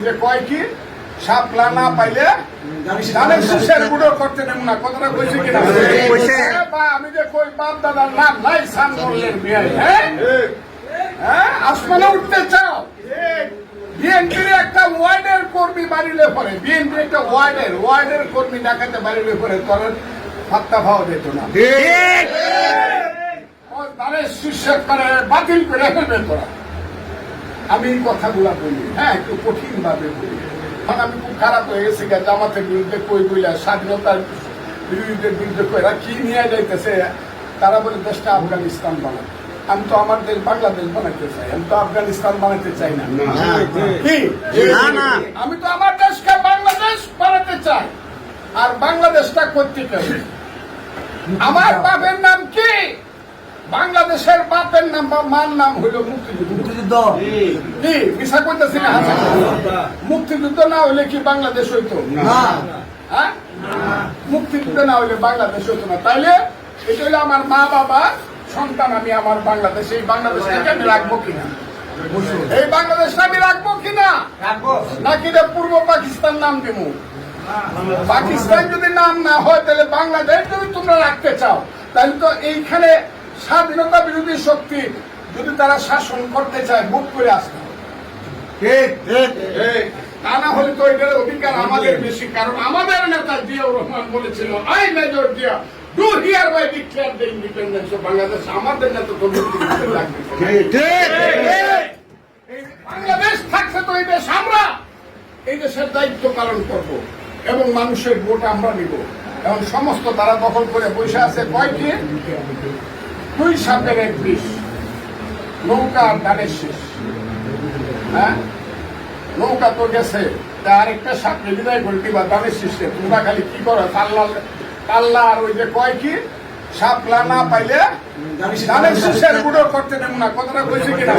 যে কয় কি? সাপলা না পাইলে ধানের শীষের গুঁড়ো করতে দেব না। কথাটা কইছে কিনা? কইছে। আমি যে কই বাপ দাদার নাম নাই সান মল্লের হ্যাঁ? হ্যাঁ? আসমানে উঠতে চাও? বিএনপির একটা ওয়ার্ডের কর্মী বাড়িলে পরে বিএনপি একটা ওয়ার্ডের ওয়ার্ডের কর্মী ডাকাতে বাড়িলে পরে তোর যেত না। করে বাতিল করে ফেলবে তোরা। আমি এই কথাগুলা বলি হ্যাঁ একটু কঠিন ভাবে বলি। এখন আমি খুব খারাপ হয়ে গেছি জামাতের বিরুদ্ধে কই বইলা স্বাধীনতার বিরোধীদের বিরুদ্ধে কইরা কি নিয়ে যাইতেছে? তারা বলে দেশটা আফগানিস্তান বানাবে আমি তো আমার দেশ বাংলাদেশ বানাইতে চাই আমি তো আফগানিস্তান বানাইতে চাই না। আমি তো আমার দেশকে বাংলাদেশ বানাতে চাই। আর বাংলাদেশটা করতে চাই। আমার বাপের নাম কি? বাংলাদেশের বাপের নাম বা মার নাম হইল মুক্তিযুদ্ধ। মুক্তিযুদ্ধ। কি মিশা করতেছি না হাসা মুক্তিযুদ্ধ না হইলে কি বাংলাদেশ হইতো? না। হ্যাঁ? মুক্তিযুদ্ধ না হইলে বাংলাদেশ হইতো না। তাইলে এটা হইল আমার মা বাবা সন্তান আমি আমার বাংলাদেশ এই বাংলাদেশটাকে আমি রাখব কিনা? এই বাংলাদেশটা আমি রাখব কিনা? রাখব। নাকি রে পূর্ব পাকিস্তান নাম দিব পাকিস্তান যদি নাম না হয় তাহলে বাংলাদেশ যদি তোমরা রাখতে চাও তাহলে তো এইখানে স্বাধীনতা বিরোধী শক্তি যদি তারা শাসন করতে চায় বুক করে আসতে তা না হলে তো এটার অধিকার আমাদের বেশি কারণ আমাদের নেতা জিয়াউর রহমান বলেছিল I Major Zia do here by declare the independence of Bangladesh আমাদের নেতা তো বাংলাদেশ থাকছে তো এই দেশ আমরা এই দেশের দায়িত্ব পালন করব এবং মানুষের ভোট আমরা নিব। এবং সমস্ত তারা দখল করে বসে আছে কয়টি? দুই সাপের এক বিষ নৌকা আর ধানের শেষ। হ্যাঁ? নৌকা তো গেছে। তা আরেকটা সাপড়ে বিদায় করে দিবা ধানের শেষে তোমরা খালি কি করো? পাল্লা পাল্লা আর ওই যে কয় কি? সাপলা না পাইলে ধানের শেষের গুঁড়ো করতে দেব না। কথাটা কইছে কিনা?